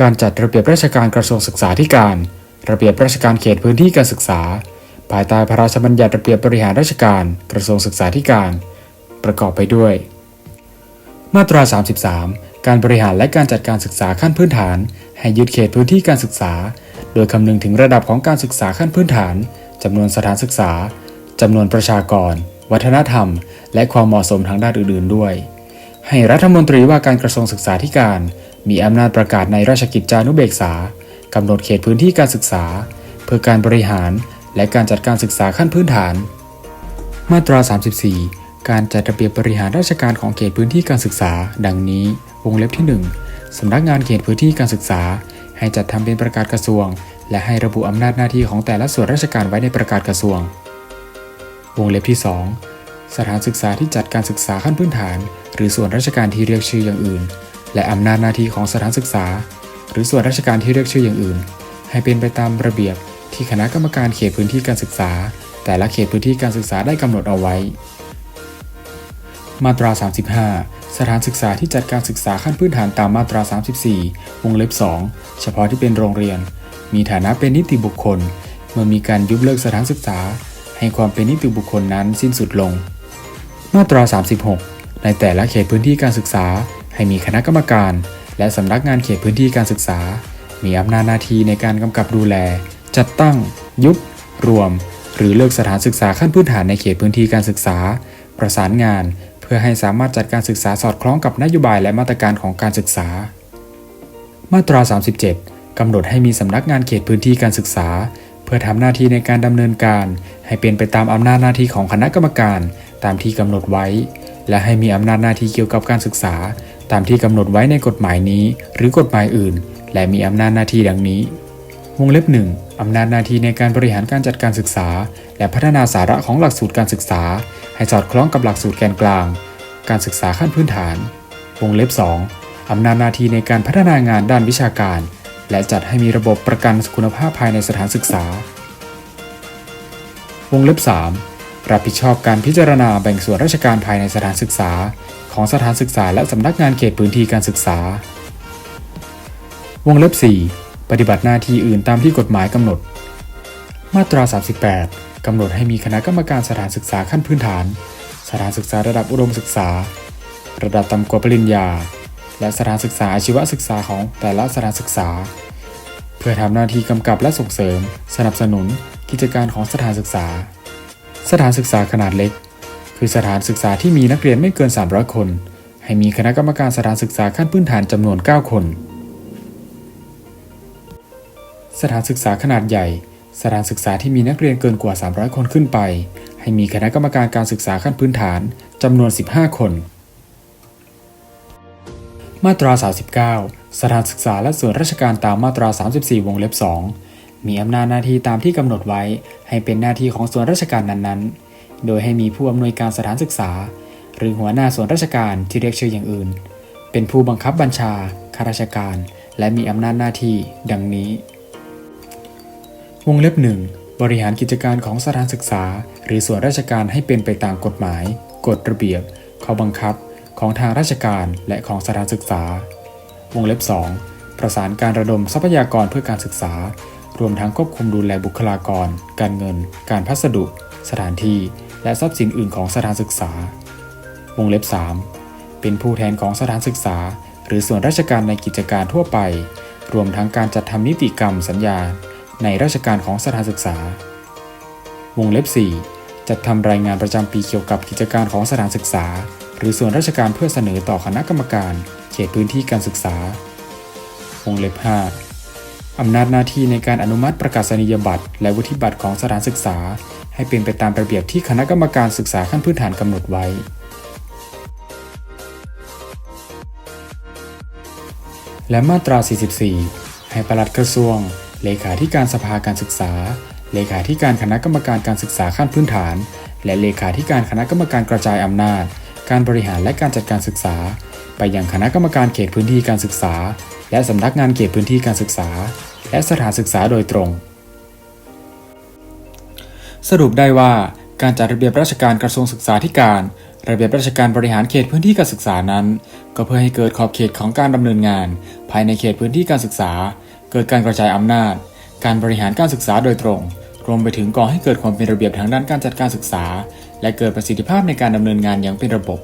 การจัดระเบียบราชการกระทรวงศึกษาธิการ ระเบียบราชการเขตพื้นที่การศึกษา ภายใต้พระราชบัญญัติระเบียบบริหารราชการ กระทรวงศึกษาธิการ ประกอบไปด้วย มาตรา 33 การบริหารและการจัดการศึกษาขั้นพื้นฐาน ให้ยึดเขตพื้นที่การศึกษา โดยคำนึงถึงระดับของการศึกษาขั้นพื้นฐานจำนวนสถานศึกษาจำนวนประชากร วัฒนธรรม และความเหมาะสมทางด้านอื่น ๆ ด้วย ให้รัฐมนตรีว่าการกระทรวงศึกษาธิการ มีอำนาจประกาศในราชกิจจานุเบกษากำหนดเขตพื้นที่การศึกษา เพื่อการบริหารและการจัดการศึกษาขั้นพื้นฐาน มาตรา 34 การจัดระเบียบ บริหารราชการของเขตพื้นที่การศึกษา ดังนี้ วงเล็บที่ 1 สำนักงานเขตพื้นที่การศึกษา ให้จัดทำเป็นประกาศกระทรวง และให้ระบุอำนาจหน้าที่ของแต่ละส่วนราชการไว้ในประกาศกระทรวง วงเล็บที่ 2 สถานศึกษาที่จัดการศึกษาขั้นพื้นฐาน หรือส่วนราชการที่เรียกชื่ออย่างอื่น และอำนาจหน้าที่ของสถานศึกษา หรือส่วนราชการที่เรียกชื่ออย่างอื่น ให้เป็นไปตามระเบียบที่คณะกรรมการเขตพื้นที่การศึกษา แต่ละเขตพื้นที่การศึกษาได้กำหนดเอาไว้ มาตรา 35 สถานศึกษาที่จัดการศึกษาขั้นพื้นฐานตามมาตรา 34 วงเล็บ 2 เฉพาะที่เป็นโรงเรียน มีฐานะเป็นนิติบุคคล เมื่อมีการยุบเลิกสถานศึกษา ให้ความเป็นนิติบุคคลนั้นสิ้นสุดลง มาตรา 36 ในแต่ละเขตพื้นที่การศึกษา ให้มีคณะกรรมการ และสำนักงานเขตพื้นที่การศึกษา มีอำนาจหน้าที่ในการกำกับดูแล จัดตั้ง ยุบ รวม หรือเลิกสถานศึกษาขั้นพื้นฐานในเขตพื้นที่การศึกษา ประสานงาน เพื่อให้สามารถจัดการศึกษาสอดคล้องกับนโยบายและมาตรการของการศึกษา มาตรา 37 กำหนดให้มีสำนักงานเขตพื้นที่การศึกษา เพื่อทำหน้าที่ในการดำเนินการ ให้เป็นไปตามอำนาจหน้าที่ของคณะกรรมการ ตามที่กำหนดไว้และให้มีอำนาจหน้าที่เกี่ยวกับการศึกษา ตามที่กำหนดไว้ในกฎหมายนี้ หรือกฎหมายอื่น และมีอำนาจหน้าที่ดังนี้ วงเล็บหนึ่งอำนาจหน้าที่ในการบริหารการจัดการศึกษา และพัฒนาสาระของหลักสูตรการศึกษา ให้สอดคล้องกับหลักสูตรแกนกลาง การศึกษาขั้นพื้นฐาน วงเล็บ 2อำนาจหน้าที่ในการพัฒนางานด้านวิชาการ และจัดให้มีระบบประกันคุณภาพภายในสถานศึกษา วงเล็บ 3 รับผิดชอบการพิจารณาแบ่งส่วนราชการภายในสถานศึกษา ของสถานศึกษาและสำนักงานเขตพื้นที่การศึกษา วงเล็บ 4 ปฏิบัติหน้าที่อื่นตามที่กฎหมายกำหนด มาตรา 38กำหนดให้มีคณะกรรมการสถานศึกษาขั้นพื้นฐาน สถานศึกษาระดับอุดมศึกษา ระดับต่ำกว่าปริญญา และสถานศึกษาอาชีวศึกษาของแต่ละสถานศึกษา เพื่อทำหน้าที่กำกับและส่งเสริม สนับสนุนกิจการของสถานศึกษา สถานศึกษาขนาดเล็ก คือสถานศึกษาที่มีนักเรียนไม่เกิน 300 คน ให้มีคณะกรรมการสถานศึกษาขั้นพื้นฐานจำนวน 9 คน สถานศึกษาขนาดใหญ่ สถานศึกษาที่มีนักเรียนเกินกว่า 300 คนขึ้นไป ให้มีคณะกรรมการการศึกษาขั้นพื้นฐานจำนวน 15 คน มาตรา 39 สถานศึกษาและส่วนราชการตามมาตรา 34 วงเล็บ 2 มีอำนาจหน้าที่ตามที่กำหนดไว้ ให้เป็นหน้าที่ของส่วนราชการนั้นๆ โดยให้มีผู้อำนวยการสถานศึกษา หรือหัวหน้าส่วนราชการที่เรียกชื่ออย่างอื่น เป็นผู้บังคับบัญชาข้าราชการ และมีอำนาจหน้าที่ดังนี้ วงเล็บหนึ่งบริหารกิจการของสถานศึกษา หรือส่วนราชการให้เป็นไปตามกฎหมาย กฎระเบียบ ข้อบังคับของทางราชการและของสถานศึกษา วงเล็บ 2 ประสานการระดมทรัพยากรเพื่อการศึกษา รวมทั้งควบคุมดูแลบุคลากร การเงิน การพัสดุ สถานที่ และทรัพย์สินอื่นของสถานศึกษา วงเล็บ 3 เป็นผู้แทนของสถานศึกษา หรือส่วนราชการในกิจการทั่วไป รวมทั้งการจัดทำนิติกรรมสัญญา ในราชการของสถานศึกษา วงเล็บ 4 จัดทำรายงานประจำปีเกี่ยวกับกิจการของสถานศึกษา หรือส่วนราชการเพื่อเสนอต่อคณะกรรมการ เขตพื้นที่การศึกษา วงเล็บ 5 อำนาจหน้าที่ในการอนุมัติประกาศนียบัตร และวุฒิบัตรของสถานศึกษา ให้เป็นไปตามระเบียบที่คณะกรรมการศึกษาขั้นพื้นฐานกำหนดไว้ และมาตรา 44 ให้ปลัดกระทรวง เลขาธิการสภาการศึกษา เลขาธิการคณะกรรมการการศึกษาขั้นพื้นฐาน และเลขาธิการคณะกรรมการกระจายอำนาจ การบริหารและการจัดการศึกษา ไปยังคณะกรรมการเขตพื้นที่การศึกษา และสำนักงานเขตพื้นที่การศึกษา และสถานศึกษาโดยตรง สรุปได้ว่าการจัดระเบียบราชการกระทรวงศึกษาธิการ ระเบียบราชการบริหารเขตพื้นที่การศึกษานั้น ก็เพื่อให้เกิดขอบเขตของการดำเนินงาน ภายในเขตพื้นที่การศึกษา เกิดการกระจายอำนาจ การบริหารการศึกษาโดยตรง รวมไปถึงก่อให้เกิดความเป็นระเบียบทางด้านการจัดการศึกษา และเกิดประสิทธิภาพในการดำเนินงานอย่างเป็นระบบ